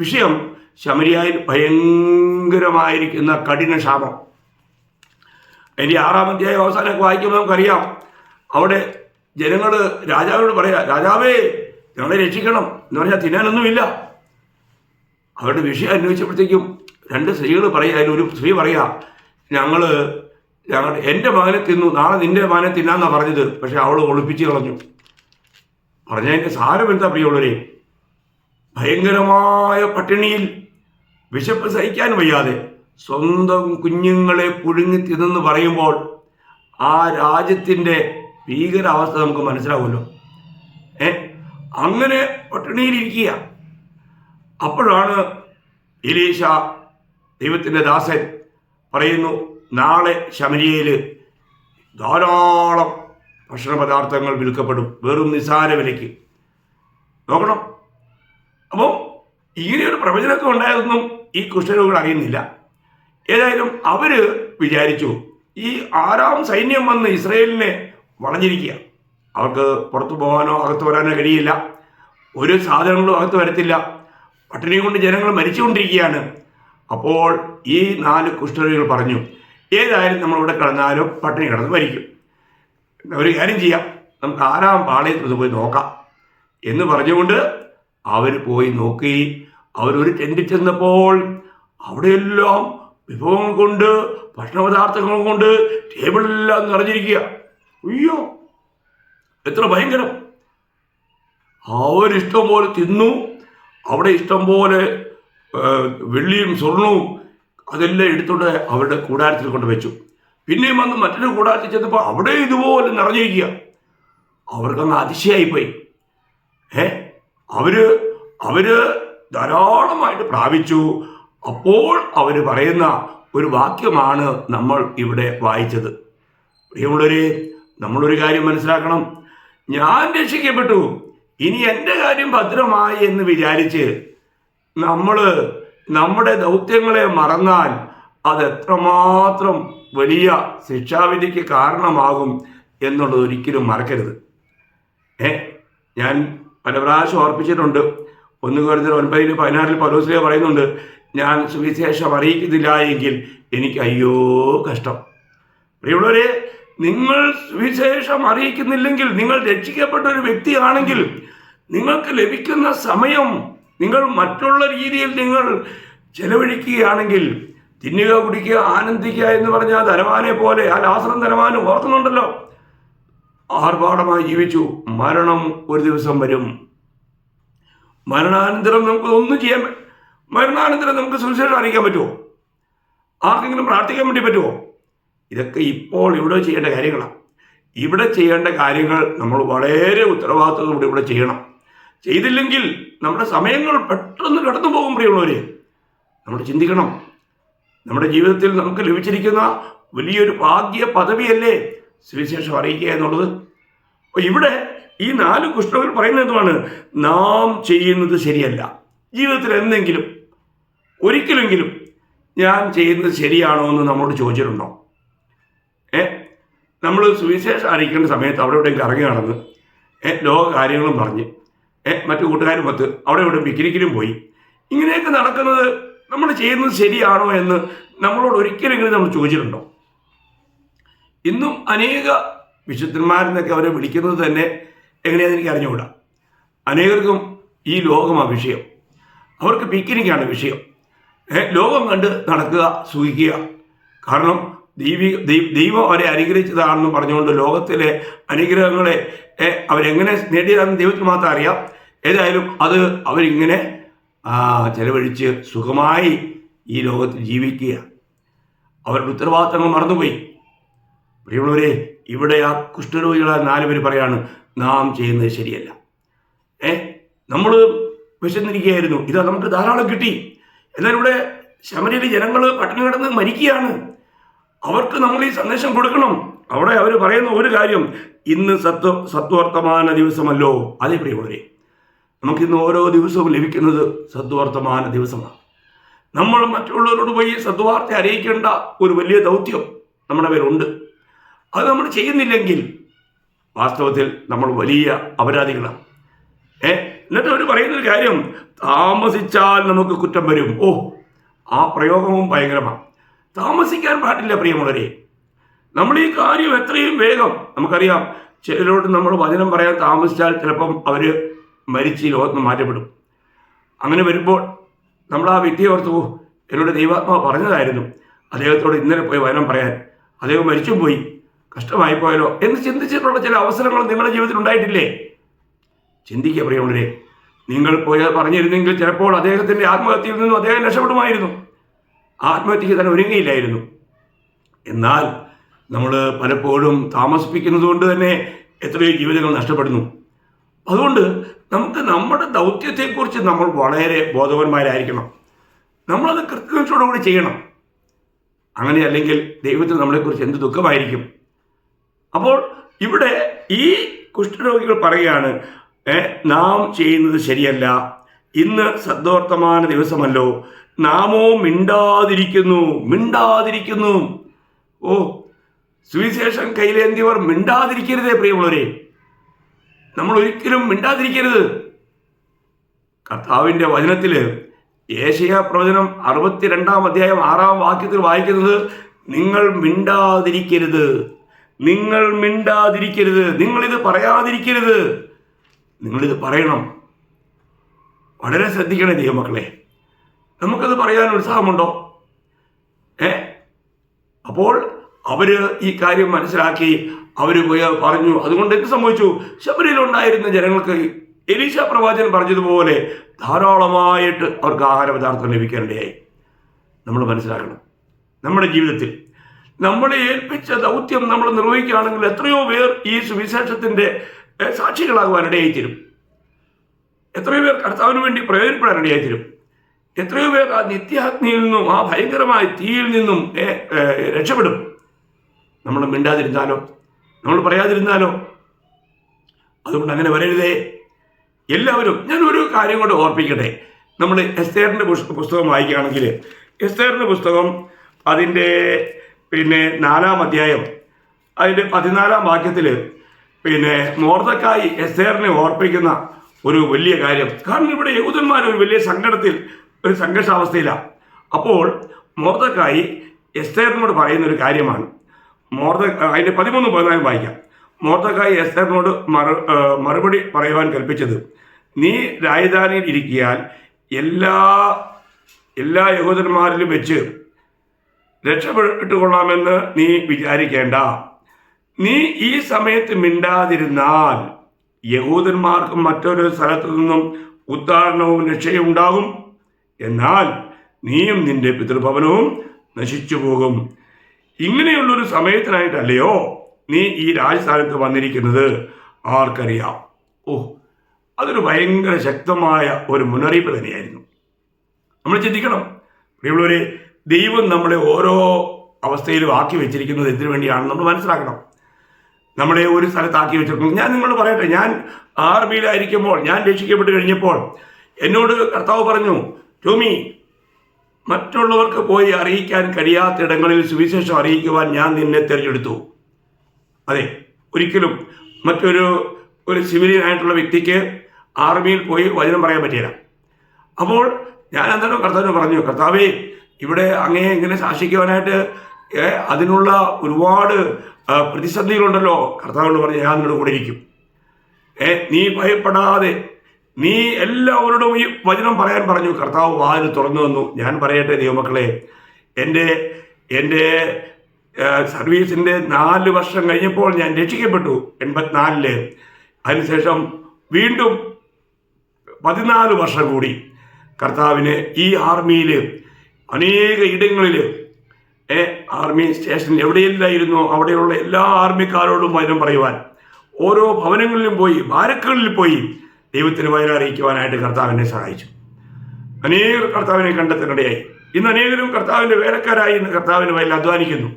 വിഷയം ശമരിയായിൽ ഭയങ്കരമായിരിക്കുന്ന കഠിന ക്ഷാമം. അതിന്റെ ആറാം അധ്യായം അവസാനമൊക്കെ വായിക്കുമ്പോൾ നമുക്കറിയാം. അവിടെ ജനങ്ങൾ രാജാവിനോട് പറയാ രാജാവേ ഞങ്ങളെ രക്ഷിക്കണം. എന്ന് പറഞ്ഞാൽ തിന്നാനൊന്നുമില്ല. അവരുടെ വിഷയം അന്വേഷിച്ചപ്പോഴത്തേക്കും രണ്ട് സ്ത്രീകൾ പറയുക ഒരു സ്ത്രീ പറയാ ഞങ്ങൾ ഞങ്ങൾ എന്റെ മകനെ തിന്നു നാളെ നിന്റെ മകനെ തിന്നാന്നാ പറഞ്ഞത്. പക്ഷെ അവൾ ഒളിപ്പിച്ച് കളഞ്ഞു. പറഞ്ഞതിന്റെ സാരം എന്താ പ്രിയമുള്ളവരെ? ഭയങ്കരമായ പട്ടിണിയിൽ വിശപ്പ് സഹിക്കാൻ വയ്യാതെ സ്വന്തം കുഞ്ഞുങ്ങളെ പുഴുങ്ങി തിന്നെന്ന് പറയുമ്പോൾ ആ രാജ്യത്തിന്റെ ഭീകരാവസ്ഥ നമുക്ക് മനസ്സിലാവുമല്ലോ. ഏ? അങ്ങനെ പട്ടിണിയിലിരിക്കുക അപ്പോഴാണ് ഇലീഷ ദൈവത്തിന്റെ ദാസൻ പറയുന്നു നാളെ ശമരിയയിൽ ധാരാളം ഭക്ഷണ പദാർത്ഥങ്ങൾ വിൽക്കപ്പെടും. വെറും നിസ്സാര വിലയ്ക്ക്. നോക്കണം. അപ്പോൾ ഇങ്ങനെയൊരു പ്രവചനമൊക്കെ ഉണ്ടായതൊന്നും ഈ കുഷ്ഠരോഗികൾ അറിയുന്നില്ല. ഏതായാലും അവർ വിചാരിച്ചു ഈ ആറാം സൈന്യം വന്ന് ഇസ്രയേലിനെ വളഞ്ഞിരിക്കുക. അവർക്ക് പുറത്തു പോകാനോ അകത്ത് വരാനോ കഴിയില്ല. ഒരു സാധനങ്ങളും അകത്ത് വരത്തില്ല. പട്ടിണി കൊണ്ട് ജനങ്ങൾ മരിച്ചുകൊണ്ടിരിക്കുകയാണ്. അപ്പോൾ ഈ നാല് കുഷ്ഠരോഗികൾ പറഞ്ഞു ഏതായാലും നമ്മളിവിടെ കിടന്നാലും പട്ടിണി കിടന്ന് മരിക്കും. ഒരു കാര്യം ചെയ്യാം. നമുക്ക് ആരാം പാളയത്തിൽ ഒന്ന് പോയി നോക്കാം. എന്ന് പറഞ്ഞുകൊണ്ട് അവർ പോയി നോക്കി. അവരൊരു ടെന്റിൽ ചെന്നപ്പോൾ അവിടെയെല്ലാം വിഭവങ്ങൾ കൊണ്ട് ഭക്ഷണപദാർത്ഥങ്ങൾ കൊണ്ട് ടേബിളെല്ലാം നിറഞ്ഞിരിക്കുക. അയ്യോ എത്ര ഭയങ്കരം. അവരിഷ്ടം പോലെ തിന്നു. അവിടെ ഇഷ്ടം പോലെ വെള്ളിയും സ്വർണവും അതെല്ലാം എടുത്തോണ്ട് അവരുടെ കൂടാരത്തിൽ കൊണ്ട് വെച്ചു. പിന്നെയും വന്ന് മറ്റൊരു കൂടാരത്തിൽ ചെന്നപ്പോൾ അവിടെ ഇതുപോലെ നിറഞ്ഞിരിക്കുക. അവർക്കൊന്ന് അതിശയായിപ്പോയി. ഏ? അവർ അവർ ധാരാളമായിട്ട് പ്രാപിച്ചു. അപ്പോൾ അവർ പറയുന്ന ഒരു വാക്യമാണ് നമ്മൾ ഇവിടെ വായിച്ചത്. പ്രിയമുള്ളവരെ നമ്മളൊരു കാര്യം മനസ്സിലാക്കണം. ഞാൻ രക്ഷിക്കപ്പെട്ടു. ഇനി എന്റെ കാര്യം ഭദ്രമായി എന്ന് വിചാരിച്ച് നമ്മൾ നമ്മുടെ ദൗത്യങ്ങളെ മറന്നാൽ അത് എത്രമാത്രം വലിയ ശിക്ഷാവിധിക്ക് കാരണമാകും എന്നുള്ളത് ഒരിക്കലും മറക്കരുത്. ഏ ഞാൻ പല പ്രാവശ്യം ഓർപ്പിച്ചിട്ടുണ്ട്. ഒന്ന് കരുതൽ ഒൻപതിൽ പതിനാറിൽ പലോസിലെ പറയുന്നുണ്ട് ഞാൻ സുവിശേഷം അറിയിക്കുന്നില്ല എങ്കിൽ എനിക്ക് അയ്യോ കഷ്ടം. പ്രിയമുള്ളവരെ നിങ്ങൾ സുവിശേഷം അറിയിക്കുന്നില്ലെങ്കിൽ നിങ്ങൾ രക്ഷിക്കപ്പെട്ട ഒരു വ്യക്തിയാണെങ്കിൽ നിങ്ങൾക്ക് ലഭിക്കുന്ന സമയം നിങ്ങൾ മറ്റുള്ള രീതിയിൽ നിങ്ങൾ ചെലവഴിക്കുകയാണെങ്കിൽ തിന്നുക കുടിക്കുക ആനന്ദിക്കുക എന്ന് പറഞ്ഞാൽ ധനവാനെ പോലെ ആ ലാസറും ധനവാനും ഓർക്കുന്നുണ്ടല്ലോ. ആർഭാടമായി ജീവിച്ചു. മരണം ഒരു ദിവസം വരും. മരണാനന്തരം നമുക്ക് ഒന്നും ചെയ്യാൻ മരണാനന്തരം നമുക്ക് സുവിശേഷം അറിയിക്കാൻ പറ്റുമോ? ആർക്കെങ്കിലും പ്രാർത്ഥിക്കാൻ വേണ്ടി പറ്റുമോ? ഇതൊക്കെ ഇപ്പോൾ ഇവിടെ ചെയ്യേണ്ട കാര്യങ്ങളാണ് ഇവിടെ ചെയ്യേണ്ട കാര്യങ്ങൾ നമ്മൾ വളരെ ഉത്തരവാദിത്വത്തോടെ ഇവിടെ ചെയ്യണം. ചെയ്തില്ലെങ്കിൽ നമ്മുടെ സമയങ്ങൾ പെട്ടെന്ന് കടന്നു പോകും പ്രിയമുള്ളവരെ. നമ്മൾ ചിന്തിക്കണം. നമ്മുടെ ജീവിതത്തിൽ നമുക്ക് ലഭിച്ചിരിക്കുന്ന വലിയൊരു ഭാഗ്യ പദവിയല്ലേ സുവിശേഷം അറിയിക്കുക എന്നുള്ളത്? ഇവിടെ ഈ നാല് കുഷ്ഠകൾ പറയുന്ന എന്തുമാണ് നാം ചെയ്യുന്നത് ശരിയല്ല. ജീവിതത്തിൽ എന്തെങ്കിലും ഒരിക്കലെങ്കിലും ഞാൻ ചെയ്യുന്നത് ശരിയാണോ എന്ന് നമ്മളോട് ചോദിച്ചിട്ടുണ്ടോ? ഏ? നമ്മൾ സുവിശേഷം അറിയിക്കേണ്ട സമയത്ത് അവിടെ ഇവിടെയും കറങ്ങി നടന്ന് ലോക കാര്യങ്ങളും പറഞ്ഞ് മറ്റു കൂട്ടുകാരും പത്ത്. അവിടെ ഇവിടെ പിക്നിക്കിനും പോയി. ഇങ്ങനെയൊക്കെ നടക്കുന്നത് നമ്മൾ ചെയ്യുന്നത് ശരിയാണോ എന്ന് നമ്മളോട് ഒരിക്കലെങ്കിലും നമ്മൾ ചോദിച്ചിട്ടുണ്ടോ? ഇന്നും അനേക വിശുദ്ധന്മാരെന്നൊക്കെ അവരെ വിളിക്കുന്നത് തന്നെ എങ്ങനെയാണെന്ന് എനിക്ക് അറിഞ്ഞുകൂടാ. അനേകർക്കും ഈ ലോകമാണ് വിഷയം. അവർക്ക് പിക്നിക്കാണ് വിഷയം. ലോകം കണ്ട് നടക്കുക സുഖിക്കുക കാരണം ദൈവി ദൈവ അവരെ അനുഗ്രഹിച്ചതാണെന്ന് പറഞ്ഞുകൊണ്ട് ലോകത്തിലെ അനുഗ്രഹങ്ങളെ അവരെങ്ങനെ നേടിയതാണെന്ന് ദൈവത്തിന് മാത്രം അറിയാം. ഏതായാലും അത് അവരിങ്ങനെ ചെലവഴിച്ച് സുഖമായി ഈ ലോകത്തിൽ ജീവിക്കുക. അവരുടെ ഉത്തരവാദിത്തങ്ങൾ മറന്നുപോയി. പ്രിയമുള്ളവരെ ഇവിടെ ആ കുഷ്ഠരോഗികളായ പേര് പറയാണ് നാം ചെയ്യുന്നത് ശരിയല്ല. ഏ നമ്മൾ വിശന്നിരിക്കുകയായിരുന്നു. ഇതാ നമുക്ക് ധാരാളം കിട്ടി. എന്നാൽ ഇവിടെ ശബരിയിലെ ജനങ്ങൾ പട്ടിണി കിടന്ന് മരിക്കുകയാണ്. അവർക്ക് നമ്മൾ ഈ സന്ദേശം കൊടുക്കണം. അവിടെ അവർ പറയുന്ന ഒരു കാര്യം ഇന്ന് സത്വ സത്വർത്തമാന ദിവസമല്ലോ. അതേ പ്രിയമുള്ളവരെ. നമുക്കിന്ന് ഓരോ ദിവസവും ലഭിക്കുന്നത് സദ്വർത്തമാന ദിവസമാണ്. നമ്മൾ മറ്റുള്ളവരോട് പോയി സദ്വാർത്ത അറിയിക്കേണ്ട ഒരു വലിയ ദൗത്യം നമ്മുടെ പേരുണ്ട് അത് നമ്മൾ ചെയ്യുന്നില്ലെങ്കിൽ വാസ്തവത്തിൽ നമ്മൾ വലിയ അപരാധികളാണ്. ഏ എന്നിട്ട് അവർ പറയുന്നൊരു കാര്യം താമസിച്ചാൽ നമുക്ക് കുറ്റം വരും. ഓ ആ പ്രയോഗവും ഭയങ്കരമാണ്. താമസിക്കാൻ പാടില്ല പ്രിയമുള്ളവരെ. നമ്മൾ ഈ കാര്യം എത്രയും വേഗം നമുക്കറിയാം. ചിലരോട് നമ്മൾ വചനം പറയാൻ താമസിച്ചാൽ ചിലപ്പം അവർ മരിച്ച് ഈ ലോകത്ത് മാറ്റപ്പെടും. അങ്ങനെ വരുമ്പോൾ നമ്മൾ ആ വ്യക്തിയെ ഓർത്തു "ഓ, എന്നോട് ദൈവാത്മാവ് പറഞ്ഞതായിരുന്നു. അദ്ദേഹത്തോട് ഇന്നലെ പോയി വരണം പറയാൻ. അദ്ദേഹം മരിച്ചും പോയി. കഷ്ടമായി പോയാലോ? എന്ന് ചിന്തിച്ചിട്ടുള്ള ചില അവസരങ്ങൾ നിങ്ങളുടെ ജീവിതത്തിൽ ഉണ്ടായിട്ടില്ലേ? ചിന്തിക്കുക പ്രിയമുള്ളവരെ നിങ്ങൾ പോയി പറഞ്ഞിരുന്നെങ്കിൽ ചിലപ്പോൾ അദ്ദേഹത്തിന്റെ ആത്മഹത്യയിൽ നിന്നും അദ്ദേഹം രക്ഷപ്പെടുമായിരുന്നു. ആത്മഹത്യക്ക് തന്നെ ഒരുങ്ങിയില്ലായിരുന്നു. എന്നാൽ നമ്മൾ പലപ്പോഴും താമസിപ്പിക്കുന്നത് കൊണ്ട് തന്നെ എത്രയോ ജീവിതങ്ങൾ നഷ്ടപ്പെടുന്നു. അതുകൊണ്ട് നമുക്ക് നമ്മുടെ ദൗത്യത്തെക്കുറിച്ച് നമ്മൾ വളരെ ബോധവാന്മാരായിരിക്കണം. നമ്മളത് കൃത്യനിഷ്ഠയോടുകൂടി ചെയ്യണം. അങ്ങനെ അല്ലെങ്കിൽ ദൈവത്തിന് നമ്മളെക്കുറിച്ച് എന്ത് ദുഃഖമായിരിക്കും? അപ്പോൾ ഇവിടെ ഈ കുഷ്ഠരോഗികൾ പറയുകയാണ് നാം ചെയ്യുന്നത് ശരിയല്ല. ഇന്ന് സദ്വർത്തമാന ദിവസമല്ലോ. നാമോ മിണ്ടാതിരിക്കുന്നു മിണ്ടാതിരിക്കുന്നു. ഓ സുവിശേഷം കയ്യിലേന്തിയവർ മിണ്ടാതിരിക്കരുതേ പ്രിയമുള്ളവരെ. നമ്മൾ ഒരിക്കലും മിണ്ടാതിരിക്കരുത്. കർത്താവിന്റെ വചനത്തിൽ ഏഷ്യ പ്രവചനം അറുപത്തിരണ്ടാം അധ്യായം ആറാം വാക്യത്തിൽ വായിക്കുന്നത് നിങ്ങൾ മിണ്ടാതിരിക്കരുത്. നിങ്ങൾ മിണ്ടാതിരിക്കരുത്. നിങ്ങളിത് പറയാതിരിക്കരുത്. നിങ്ങളിത് പറയണം. വളരെ ശ്രദ്ധിക്കണേ ദൈവമക്കളെ. നമുക്കത് പറയാൻ ഉത്സാഹമുണ്ടോ? ഏ? അപ്പോൾ അവർ ഈ കാര്യം മനസ്സിലാക്കി അവർ പോയി പറഞ്ഞു. അതുകൊണ്ട് എന്ത് സംഭവിച്ചു? ശബരിയിലുണ്ടായിരുന്ന ജനങ്ങൾക്ക് എലീശ പ്രവാചകൻ പറഞ്ഞതുപോലെ ധാരാളമായിട്ട് അവർക്ക് ആഹാര പദാർത്ഥം ലഭിക്കാനിടയായി. നമ്മൾ മനസ്സിലാക്കണം. നമ്മുടെ ജീവിതത്തിൽ നമ്മളെ ഏൽപ്പിച്ച ദൗത്യം നമ്മൾ നിർവഹിക്കുകയാണെങ്കിൽ എത്രയോ പേർ ഈ സുവിശേഷത്തിന്റെ സാക്ഷികളാകുവാനിടയായി തീരും. എത്രയോ പേർ കർത്താവിന് വേണ്ടി പ്രയോജനപ്പെടാനിടയായി തീരും. എത്രയോ പേർ ആ നിത്യാഗ്നിയിൽ നിന്നും ആ ഭയങ്കരമായ തീയിൽ നിന്നും രക്ഷപ്പെടും. നമ്മൾ മിണ്ടാതിരുന്നാലോ? നമ്മൾ പറയാതിരുന്നാലോ? അതുകൊണ്ട് അങ്ങനെ വരരുതേ. എല്ലാവരും ഞാൻ ഒരു കാര്യം കൊണ്ട് ഓർപ്പിക്കട്ടെ. നമ്മൾ എസ്തേറിന്റെ പുസ്തകം വായിക്കുകയാണെങ്കിൽ എസ്തേറിന്റെ പുസ്തകം അതിന്റെ പിന്നെ നാലാം അധ്യായം അതിന്റെ പതിനാലാം വാക്യത്തിൽ പിന്നെ മോർദക്കായി എസ്തേറിനെ ഓർപ്പിക്കുന്ന ഒരു വലിയ കാര്യം. കാരണം ഇവിടെ യഹൂദന്മാർ ഒരു വലിയ സങ്കടത്തിൽ ഒരു സംഘർഷാവസ്ഥയിലാണ് അപ്പോൾ മോർദക്കായി എസ്തേറിനോട് പറയുന്ന ഒരു കാര്യമാണ്. മോർദ അതിന്റെ പതിമൂന്ന് പതിനാല് വായിക്കാം. മോർദക്കായി എസ്തറിനോട് മറു മറുപടി പറയുവാൻ കൽപ്പിച്ചത് നീ രാജധാനിയിൽ ഇരിക്കിയാൽ എല്ലാ എല്ലാ യഹൂദന്മാരിലും വെച്ച് രക്ഷപ്പെട്ടുകൊള്ളാമെന്ന് നീ വിചാരിക്കേണ്ട. നീ ഈ സമയത്ത് മിണ്ടാതിരുന്നാൽ യഹൂദന്മാർക്കും മറ്റൊരു സ്ഥലത്തു നിന്നും ഉദ്ധാരണവും രക്ഷയും ഉണ്ടാകും. എന്നാൽ നീയും നിന്റെ പിതൃഭവനവും നശിച്ചു പോകും ഇങ്ങനെയുള്ളൊരു സമയത്തിനായിട്ടല്ലയോ നീ ഈ രാജസ്ഥാനത്ത് വന്നിരിക്കുന്നത്? ആർക്കറിയാം. ഓ അതൊരു ഭയങ്കര ശക്തമായ ഒരു മുന്നറിയിപ്പ് തന്നെയായിരുന്നു. നമ്മൾ ചിന്തിക്കണം. പ്രിയമുള്ളവരെ ദൈവം നമ്മളെ ഓരോ അവസ്ഥയിലും ആക്കി വെച്ചിരിക്കുന്നത് എന്തിനു വേണ്ടിയാണെന്ന് നമ്മൾ മനസ്സിലാക്കണം. നമ്മളെ ഒരു സ്ഥലത്താക്കി വെച്ചിരിക്കുന്നു. ഞാൻ നിങ്ങളോട് പറയട്ടെ ഞാൻ ആർമിയിലായിരിക്കുമ്പോൾ ഞാൻ രക്ഷിക്കപ്പെട്ട് കഴിഞ്ഞപ്പോൾ എന്നോട് കർത്താവ് പറഞ്ഞു ടോമി മറ്റുള്ളവർക്ക് പോയി അറിയിക്കാൻ കഴിയാത്ത ഇടങ്ങളിൽ സുവിശേഷം അറിയിക്കുവാൻ ഞാൻ നിന്നെ തിരഞ്ഞെടുത്തു. അതെ ഒരിക്കലും മറ്റൊരു ഒരു സിവിലിയനായിട്ടുള്ള വ്യക്തിക്ക് ആർമിയിൽ പോയി വചനം പറയാൻ പറ്റില്ല അപ്പോൾ ഞാൻ അന്നേരം കർത്താവിന് പറഞ്ഞു കർത്താവേ ഇവിടെ അങ്ങേ ഇങ്ങനെ സാക്ഷിക്കുവാനായിട്ട് അതിനുള്ള ഒരുപാട് പ്രതിസന്ധികളുണ്ടല്ലോ. കർത്താവിനോട് പറഞ്ഞു ഞാൻ നിങ്ങളുടെ കൂടെ ഇരിക്കും. നീ ഭയപ്പെടാതെ നീ എല്ലാവരോടും ഈ വചനം പറയാൻ പറഞ്ഞു. കർത്താവ് വാതിൽ തുറന്നു വന്നു ഞാൻ പറയട്ടെ ദൈവമക്കളെ എന്റെ എന്റെ സർവീസിന്റെ നാല് വർഷം കഴിഞ്ഞപ്പോൾ ഞാൻ രക്ഷിക്കപ്പെട്ടു എൺപത്തിനാലിൽ. അതിനുശേഷം വീണ്ടും പതിനാല് വർഷം കൂടി കർത്താവിന് ഈ ആർമിയിൽ അനേക ഇടങ്ങളിൽ ആർമി സ്റ്റേഷൻ എവിടെയില്ലായിരുന്നോ അവിടെയുള്ള എല്ലാ ആർമിക്കാരോടും വചനം പറയുവാൻ. ഓരോ ഭവനങ്ങളിലും പോയി ബാരക്കുകളിൽ പോയി ദൈവത്തിന് വചനം അറിയിക്കുവാനായിട്ട് കർത്താവിനെ സഹായിച്ചു. അനേകർ കർത്താവിനെ കണ്ടെത്തിനിടയായി. ഇന്ന് അനേകരും കർത്താവിന്റെ വേലക്കാരായി ഇന്ന് കർത്താവിന് വയൽ അധ്വാനിക്കുന്നു.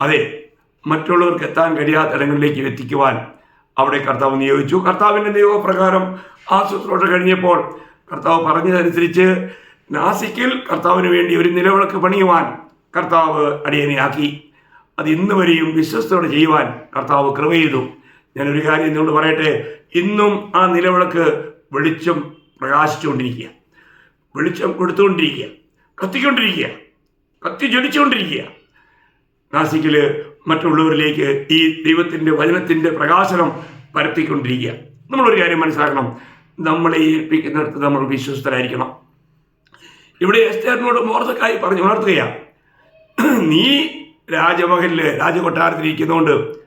അതെ മറ്റുള്ളവർക്ക് എത്താൻ കഴിയാത്ത ഇടങ്ങളിലേക്ക് എത്തിക്കുവാൻ അവിടെ കർത്താവ് നിയോഗിച്ചു. കർത്താവിന്റെ നിയോഗപ്രകാരം ആ ശുശ്രൂഷ കഴിഞ്ഞപ്പോൾ കർത്താവ് പറഞ്ഞതനുസരിച്ച് നാസിക്കിൽ കർത്താവിന് വേണ്ടി ഒരു നിലവിളക്ക് പണിയുവാൻ കർത്താവ് അടിയനെയാക്കി. അത് ഇന്ന് വരെയും വിശ്വസ്തയോടെ ചെയ്യുവാൻ കർത്താവ് കൃപ ചെയ്തു. ഞാനൊരു കാര്യം എന്നോട് പറയട്ടെ? ഇന്നും ആ നിലവിളക്ക് വെളിച്ചം പ്രകാശിച്ചുകൊണ്ടിരിക്കുക. വെളിച്ചം കൊടുത്തുകൊണ്ടിരിക്കുക കത്തിക്കൊണ്ടിരിക്കുക. കത്തി ജ്വലിച്ചുകൊണ്ടിരിക്കുക. നാസിക്കിൽ മറ്റുള്ളവരിലേക്ക് ഈ ദൈവത്തിന്റെ വചനത്തിന്റെ പ്രകാശനം പരത്തിക്കൊണ്ടിരിക്കുക. നമ്മളൊരു കാര്യം മനസ്സിലാക്കണം. നമ്മളെ ഏൽപ്പിക്കുന്നിടത്ത് നമ്മൾ വിശ്വസ്തരായിരിക്കണം. ഇവിടെ എസ്തേറിനോട് മോർദക്കായി പറഞ്ഞു ഉണർത്തുകയാണ്. നീ രാജമഹലിൽ രാജകൊട്ടാരത്തിൽ ഇരിക്കുന്നതുകൊണ്ട്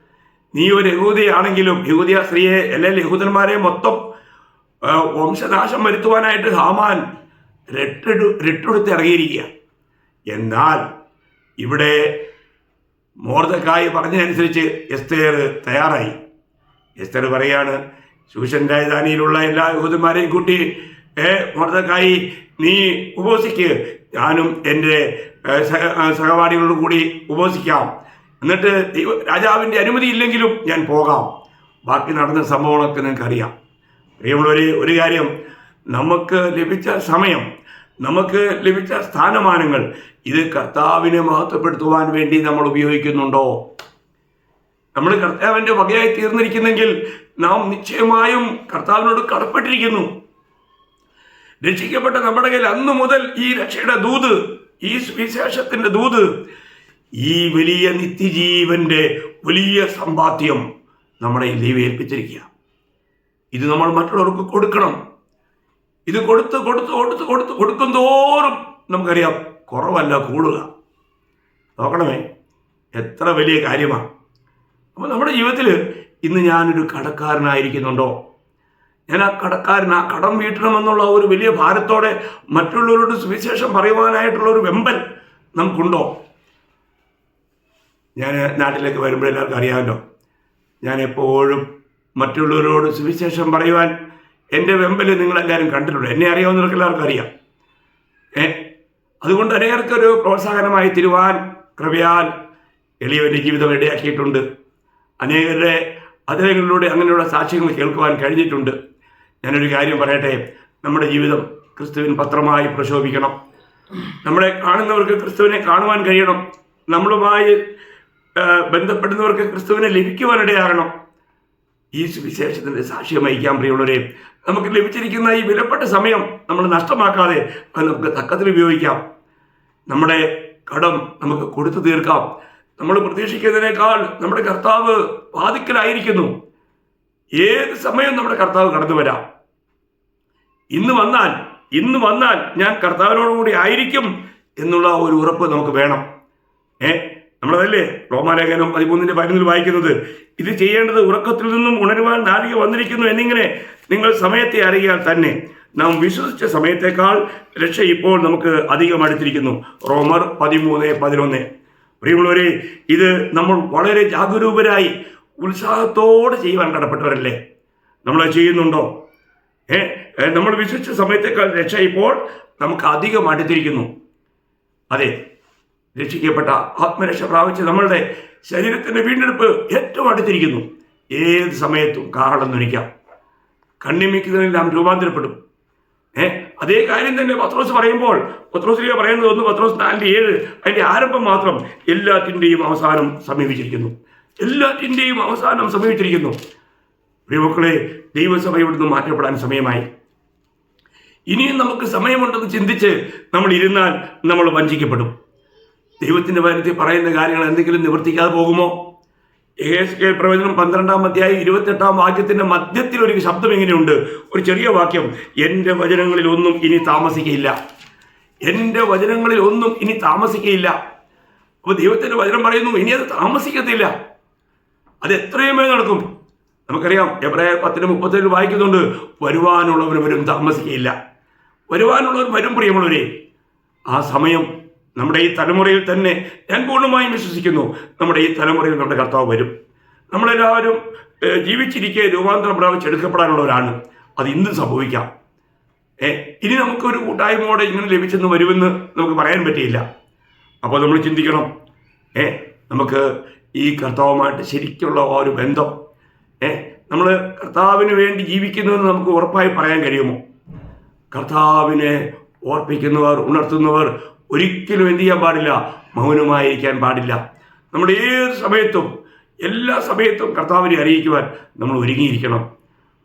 നീ ഒരു യഹൂദിയാണെങ്കിലും യഹൂദിയ സ്ത്രീയെ അല്ലെങ്കിൽ യഹൂദന്മാരെ മൊത്തം വംശനാശം വരുത്തുവാനായിട്ട് ഹാമാൻ രട്ടെടു രട്ടെടുത്ത് ഇറങ്ങിയിരിക്കുക. എന്നാൽ ഇവിടെ മോർദക്കായി പറഞ്ഞതനുസരിച്ച് എസ്തേർ തയ്യാറായി. എസ്തേർ പറയാണ് ശൂഷൻ രാജധാനിയിലുള്ള എല്ലാ യഹൂദന്മാരെയും കൂട്ടി ഏ മോർദക്കായി നീ ഉപവസിക്ക്. ഞാനും എന്റെ സഹപാഠികളോട് കൂടി ഉപവസിക്കാം. എന്നിട്ട് രാജാവിന്റെ അനുമതി ഇല്ലെങ്കിലും ഞാൻ പോകാം. ബാക്കി നടന്ന സംഭവങ്ങളൊക്കെ നിങ്ങൾക്കറിയാം. പ്രിയമുള്ളവരെ ഒരു കാര്യം. നമുക്ക് ലഭിച്ച സമയം നമുക്ക് ലഭിച്ച സ്ഥാനമാനങ്ങൾ ഇത് കർത്താവിനെ മഹത്വപ്പെടുത്തുവാൻ വേണ്ടി നമ്മൾ ഉപയോഗിക്കുന്നുണ്ടോ? നമ്മൾ കർത്താവിന്റെ വകയായി തീർന്നിരിക്കുന്നെങ്കിൽ നാം നിശ്ചയമായും കർത്താവിനോട് കടപ്പെട്ടിരിക്കുന്നു. രക്ഷിക്കപ്പെട്ട നമ്മുടെ കയ്യിൽ അന്നു മുതൽ ഈ രക്ഷയുടെ ദൂത് ഈ സുവിശേഷത്തിന്റെ ദൂത് ഈ വലിയ നിത്യജീവന്റെ വലിയ സമ്പാദ്യം നമ്മളെ ദൈവേൽപ്പിച്ചിരിക്കുക ഇത് നമ്മൾ മറ്റുള്ളവർക്ക് കൊടുക്കണം. ഇത് കൊടുത്ത് കൊടുത്ത് കൊടുത്ത് കൊടുത്ത് കൊടുക്കും തോറും നമുക്കറിയാം കുറവല്ല കൂടുക. നോക്കണമേ എത്ര വലിയ കാര്യമാണ് അപ്പോൾ നമ്മുടെ ജീവിതത്തിൽ ഇന്ന് ഞാനൊരു കടക്കാരനായിരിക്കുന്നുണ്ടോ? ഞാൻ ആ കടക്കാരൻ ആ കടം വീട്ടണമെന്നുള്ള ഒരു വലിയ ഭാരത്തോടെ മറ്റുള്ളവരോട് സുവിശേഷം പറയുവാനായിട്ടുള്ള ഒരു വെമ്പൽ നമുക്കുണ്ടോ? ഞാൻ നാട്ടിലേക്ക് വരുമ്പോൾ എല്ലാവർക്കും അറിയാമല്ലോ. ഞാൻ എപ്പോഴും മറ്റുള്ളവരോട് സുവിശേഷം പറയുവാൻ എന്റെ വെമ്പൽ നിങ്ങളെല്ലാവരും കണ്ടിട്ടുണ്ട്. എന്നെ അറിയാവുന്നവർക്ക് എല്ലാവർക്കും അറിയാം. ഏ? അതുകൊണ്ട് അനേകർക്കൊരു പ്രോത്സാഹനമായി തിരുവാൻ കൃപയാൽ എളിയവന്റെ ജീവിതം ഇടയാക്കിയിട്ടുണ്ട്. അനേകരുടെ അദ്ദേഹങ്ങളിലൂടെ അങ്ങനെയുള്ള സാക്ഷ്യങ്ങൾ കേൾക്കുവാൻ കഴിഞ്ഞിട്ടുണ്ട്. ഞാനൊരു കാര്യം പറയട്ടെ? നമ്മുടെ ജീവിതം ക്രിസ്തുവിൻ പത്രമായി പ്രശോഭിക്കണം. നമ്മളെ കാണുന്നവർക്ക് ക്രിസ്തുവിനെ കാണുവാൻ കഴിയണം. നമ്മളുമായി ബന്ധപ്പെടുന്നവർക്ക് ക്രിസ്തുവിനെ ലഭിക്കുവാനിടയാകണം ഈ സുവിശേഷത്തിന്റെ സാക്ഷ്യം വഹിക്കാൻ പ്രിയമുള്ളവരെ നമുക്ക് ലഭിച്ചിരിക്കുന്ന ഈ വിലപ്പെട്ട സമയം നമ്മൾ നഷ്ടമാക്കാതെ നമുക്ക് തക്കത്തിൽ ഉപയോഗിക്കാം. നമ്മുടെ കടം നമുക്ക് കൊടുത്തു തീർക്കാം. നമ്മൾ പ്രതീക്ഷിക്കുന്നതിനേക്കാൾ നമ്മുടെ കർത്താവ് വാതിക്കലായിരിക്കുന്നു. ഏത് സമയം നമ്മുടെ കർത്താവ് കടന്നു വരാം. ഇന്ന് വന്നാൽ ഇന്ന് വന്നാൽ ഞാൻ കർത്താവിനോടുകൂടി ആയിരിക്കും എന്നുള്ള ഒരു ഉറപ്പ് നമുക്ക് വേണം. ഏ നമ്മളതല്ലേ? റോമാലേഖനം പതിമൂന്നിന്റെ പതിനൊന്നിൽ വായിക്കുന്നത്. ഇത് ചെയ്യേണ്ടത് ഉറക്കത്തിൽ നിന്നും ഉണരുവാൻ നാഴിക വന്നിരിക്കുന്നു എന്നിങ്ങനെ നിങ്ങൾ സമയത്തെ അറിയാൻ തന്നെ. നാം വിശ്വസിച്ച സമയത്തേക്കാൾ രക്ഷ ഇപ്പോൾ നമുക്ക് അധികം അടുത്തിരിക്കുന്നു. റോമർ പതിമൂന്ന് പതിനൊന്ന്. പ്രിയമുള്ളവരെ ഇത് നമ്മൾ വളരെ ജാഗരൂകരായി ഉത്സാഹത്തോടെ ചെയ്യുവാൻ കടപ്പെട്ടവരല്ലേ? നമ്മൾ ചെയ്യുന്നുണ്ടോ? ഏ നമ്മൾ വിശ്വസിച്ച സമയത്തേക്കാൾ രക്ഷ ഇപ്പോൾ നമുക്ക് അധികം അടുത്തിരിക്കുന്നു. അതെ രക്ഷിക്കപ്പെട്ട ആത്മരക്ഷ പ്രാപിച്ച് നമ്മളുടെ ശരീരത്തിന്റെ വീണ്ടെടുപ്പ് ഏറ്റവും അടുത്തിരിക്കുന്നു. ഏത് സമയത്തും കാഹളം നുനിക്കാം കണ്ണിമിക്കുന്നതിനെല്ലാം രൂപാന്തരപ്പെടും. ഏ അതേ കാര്യം തന്നെ പത്രോസ് പറയുമ്പോൾ പത്രോസിലേക്ക് പറയുന്നത് ഒന്ന് പത്രോസ് നാലിന്റെ ഏഴ് അതിന്റെ ആരംഭം മാത്രം എല്ലാത്തിന്റെയും അവസാനം സമീപിച്ചിരിക്കുന്നു. എല്ലാത്തിന്റെയും അവസാനം സമീപിച്ചിരിക്കുന്നു. പ്രിയമക്കളെ ദൈവസഭ ഇവിടുന്ന് മാറ്റപ്പെടാൻ സമയമായി. ഇനിയും നമുക്ക് സമയമുണ്ടെന്ന് ചിന്തിച്ച് നമ്മൾ ഇരുന്നാൽ നമ്മൾ വഞ്ചിക്കപ്പെടും. ദൈവത്തിന്റെ വചനത്തിൽ പറയുന്ന കാര്യങ്ങൾ എന്തെങ്കിലും നിവർത്തിക്കാതെ പോകുമോ? ഏസ് കെ പ്രവചനം പന്ത്രണ്ടാം അധ്യായം ഇരുപത്തെട്ടാം വാക്യത്തിന്റെ മധ്യത്തിൽ ഒരു ശബ്ദം ഇങ്ങനെയുണ്ട്. ഒരു ചെറിയ വാക്യം. എന്റെ വചനങ്ങളിൽ ഒന്നും ഇനി താമസിക്കയില്ല. എന്റെ വചനങ്ങളിൽ ഒന്നും ഇനി താമസിക്കയില്ല. അപ്പോൾ ദൈവത്തിന്റെ വചനം പറയുന്നു ഇനി അത് താമസിക്കത്തില്ല. അത് എത്രയും വേഗം നടക്കും. നമുക്കറിയാം എബ്രായ പത്തിന് മുപ്പത്തേഴ് വായിക്കുന്നുണ്ട് വരുവാനുള്ളവർ വരും താമസിക്കയില്ല. വരുവാനുള്ളവർ വരും പ്രിയമുള്ളവരെ. ആ സമയം നമ്മുടെ ഈ തലമുറയിൽ തന്നെ ഞാൻ പൂർണമായും വിശ്വസിക്കുന്നു. നമ്മുടെ ഈ തലമുറയിൽ നമ്മുടെ കർത്താവ് വരും. നമ്മളെല്ലാവരും ജീവിച്ചിരിക്കെ രൂപാന്തരം പ്രാപിച്ച് എടുക്കപ്പെടാനുള്ളവരാണ്. അത് ഇന്ന് സംഭവിക്കാം. ഏ ഇനി നമുക്കൊരു കൂട്ടായ്മയോടെ ഇങ്ങനെ ലഭിച്ചെന്ന് വരുമെന്ന് നമുക്ക് പറയാൻ പറ്റിയില്ല. അപ്പോൾ നമ്മൾ ചിന്തിക്കണം. ഏ നമുക്ക് ഈ കർത്താവുമായിട്ട് ശരിക്കുള്ള ആ ഒരു ബന്ധം ഏ നമ്മൾ കർത്താവിന് വേണ്ടി ജീവിക്കുന്നുവെന്ന് നമുക്ക് ഉറപ്പായി പറയാൻ കഴിയുമോ? കർത്താവിനെ ഓർപ്പിക്കുന്നവർ ഉണർത്തുന്നവർ ഒരിക്കലും എന്ത് ചെയ്യാൻ പാടില്ല? മൗനമായിരിക്കാൻ പാടില്ല. നമ്മുടെ ഏത് സമയത്തും എല്ലാ സമയത്തും കർത്താവിനെ അറിയിക്കുവാൻ നമ്മൾ ഒരുങ്ങിയിരിക്കണം.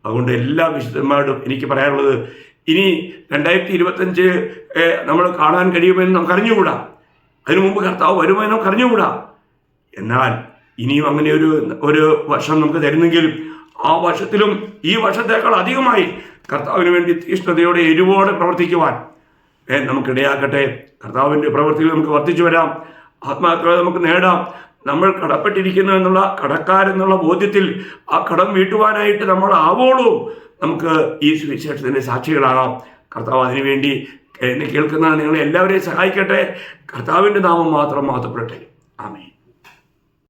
അതുകൊണ്ട് എല്ലാ വിശുദ്ധന്മാരോടും എനിക്ക് പറയാനുള്ളത് ഇനി രണ്ടായിരത്തി ഇരുപത്തഞ്ച് നമ്മൾ കാണാൻ കഴിയുമെന്ന് നമുക്ക് അറിഞ്ഞുകൂടാ. അതിനു മുമ്പ് കർത്താവ് വരുമെന്ന് നമുക്ക് അറിഞ്ഞുകൂടാ. എന്നാൽ ഇനിയും അങ്ങനെ ഒരു ഒരു വർഷം നമുക്ക് തരുന്നെങ്കിലും ആ വർഷത്തിലും ഈ വർഷത്തേക്കാൾ അധികമായി കർത്താവിന് വേണ്ടി തീഷ്ണതയോടെ എരിവോടെ പ്രവർത്തിക്കുവാൻ നമുക്കിടയാക്കട്ടെ. കർത്താവിന്റെ പ്രവൃത്തിയിൽ നമുക്ക് വർദ്ധിച്ചു വരാം. ആത്മാക്കളെ നമുക്ക് നേടാം. നമ്മൾ കടപ്പെട്ടിരിക്കുന്നു എന്നുള്ള കടക്കാരെന്നുള്ള ബോധ്യത്തിൽ ആ കടം വീട്ടുവാനായിട്ട് നമ്മൾ ആവോളൂ. നമുക്ക് ഈ സുവിശേഷത്തിന്റെ സാക്ഷികളാകാം. കർത്താവ് അതിനുവേണ്ടി എന്നെ കേൾക്കുന്ന നിങ്ങളെ എല്ലാവരെയും സഹായിക്കട്ടെ. കർത്താവിന്റെ നാമം മാത്രം മാറ്റപ്പെടട്ടെ ആമേ